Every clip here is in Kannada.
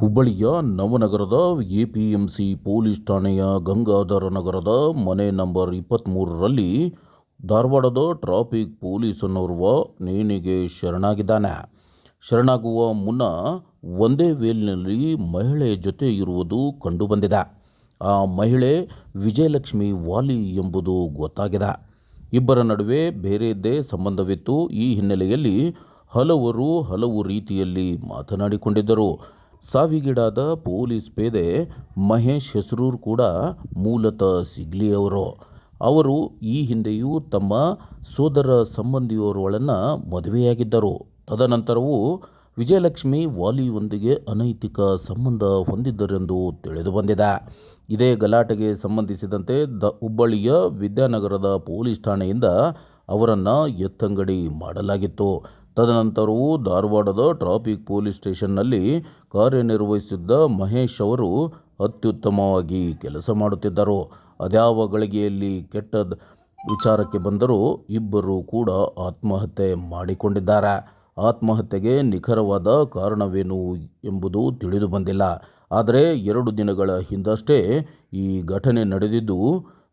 ಹುಬ್ಬಳ್ಳಿಯ ನವನಗರದ ಎಪಿಎಂಸಿ ಪೊಲೀಸ್ ಠಾಣೆಯ ಗಂಗಾಧರ ನಗರದ ಮನೆ ನಂಬರ್ ಇಪ್ಪತ್ತ್ಮೂರರಲ್ಲಿ ಧಾರವಾಡದ ಟ್ರಾಫಿಕ್ ಪೊಲೀಸನ್ನೋರ್ವ ನೇಣಿಗೆ ಶರಣಾಗಿದ್ದಾನೆ. ಶರಣಾಗುವ ಮುನ್ನ ಒಂದೇ ವೇಲ್ನಲ್ಲಿ ಮಹಿಳೆ ಜೊತೆ ಇರುವುದು ಕಂಡುಬಂದಿದೆ. ಆ ಮಹಿಳೆ ವಿಜಯಲಕ್ಷ್ಮಿ ವಾಲಿ ಎಂಬುದು ಗೊತ್ತಾಗಿದೆ. ಇಬ್ಬರ ನಡುವೆ ಬೇರೆಯದ್ದೇ ಸಂಬಂಧವಿತ್ತು. ಈ ಹಿನ್ನೆಲೆಯಲ್ಲಿ ಹಲವರು ಹಲವು ರೀತಿಯಲ್ಲಿ ಮಾತನಾಡಿಕೊಂಡಿದ್ದರು. ಸಾವಿಗೀಡಾದ ಪೊಲೀಸ್ ಪೇದೆ ಮಹೇಶ್ ಹೆಸರೂರು ಕೂಡ ಮೂಲತಃ ಸಿಗ್ಲಿಯವರು. ಅವರು ಈ ಹಿಂದೆಯೂ ತಮ್ಮ ಸೋದರ ಸಂಬಂಧಿಯವರುಗಳನ್ನು ಮದುವೆಯಾಗಿದ್ದರು. ತದನಂತರವೂ ವಿಜಯಲಕ್ಷ್ಮಿ ವಾಲಿಯೊಂದಿಗೆ ಅನೈತಿಕ ಸಂಬಂಧ ಹೊಂದಿದ್ದರೆಂದು ತಿಳಿದುಬಂದಿದೆ ಇದೇ ಗಲಾಟೆಗೆ ಸಂಬಂಧಿಸಿದಂತೆ ದ ಹುಬ್ಬಳ್ಳಿಯ ವಿದ್ಯಾನಗರದ ಪೊಲೀಸ್ ಠಾಣೆಯಿಂದ ಅವರನ್ನು ಎತ್ತಂಗಡಿ ಮಾಡಲಾಗಿತ್ತು. ತದನಂತರವೂ ಧಾರವಾಡದ ಟ್ರಾಫಿಕ್ ಪೊಲೀಸ್ ಸ್ಟೇಷನ್ನಲ್ಲಿ ಕಾರ್ಯನಿರ್ವಹಿಸಿದ್ದ ಮಹೇಶ್ ಅವರು ಅತ್ಯುತ್ತಮವಾಗಿ ಕೆಲಸ ಮಾಡುತ್ತಿದ್ದರು. ಅದ್ಯಾವ ಗಳಿಗೆಯಲ್ಲಿ ಕೆಟ್ಟದ ವಿಚಾರಕ್ಕೆ ಬಂದರೂ ಇಬ್ಬರು ಕೂಡ ಆತ್ಮಹತ್ಯೆ ಮಾಡಿಕೊಂಡಿದ್ದಾರೆ. ಆತ್ಮಹತ್ಯೆಗೆ ನಿಖರವಾದ ಕಾರಣವೇನು ಎಂಬುದು ತಿಳಿದು ಬಂದಿಲ್ಲ ಆದರೆ ಎರಡು ದಿನಗಳ ಹಿಂದಷ್ಟೇ ಈ ಘಟನೆ ನಡೆದಿದ್ದು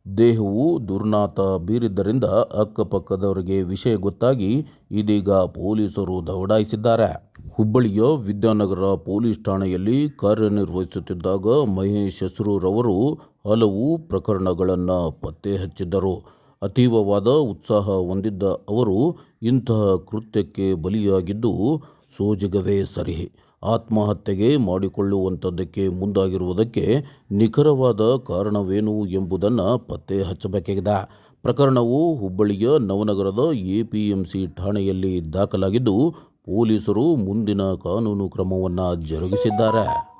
ದೇಹವು ದುರ್ನಾತ ಬೀರಿದ್ದರಿಂದ ಅಕ್ಕಪಕ್ಕದವರಿಗೆ ವಿಷಯ ಗೊತ್ತಾಗಿ ಇದೀಗ ಪೊಲೀಸರು ದೌಡಾಯಿಸಿದ್ದಾರೆ. ಹುಬ್ಬಳ್ಳಿಯ ವಿದ್ಯಾನಗರ ಪೊಲೀಸ್ ಠಾಣೆಯಲ್ಲಿ ಕಾರ್ಯನಿರ್ವಹಿಸುತ್ತಿದ್ದಾಗ ಮಹೇಶ್ ಹೆಸರೂರವರು ಹಲವು ಪ್ರಕರಣಗಳನ್ನು ಪತ್ತೆ ಹಚ್ಚಿದ್ದರು. ಅತೀವವಾದ ಉತ್ಸಾಹ ಹೊಂದಿದ್ದ ಅವರು ಇಂತಹ ಕೃತ್ಯಕ್ಕೆ ಬಲಿಯಾಗಿದ್ದು ಸೋಜಿಗವೇ ಸರಿ ಆತ್ಮಹತ್ಯೆಗೆ ಮಾಡಿಕೊಳ್ಳುವಂಥದ್ದಕ್ಕೆ ಮುಂದಾಗಿರುವುದಕ್ಕೆ ನಿಖರವಾದ ಕಾರಣವೇನು ಎಂಬುದನ್ನು ಪತ್ತೆ ಹಚ್ಚಬೇಕಾಗಿದೆ. ಪ್ರಕರಣವು ಹುಬ್ಬಳ್ಳಿಯ ನವನಗರದ ಎಪಿಎಂಸಿ ಠಾಣೆಯಲ್ಲಿ ದಾಖಲಾಗಿದ್ದು, ಪೊಲೀಸರು ಮುಂದಿನ ಕಾನೂನು ಕ್ರಮವನ್ನು ಜರುಗಿಸಿದ್ದಾರೆ.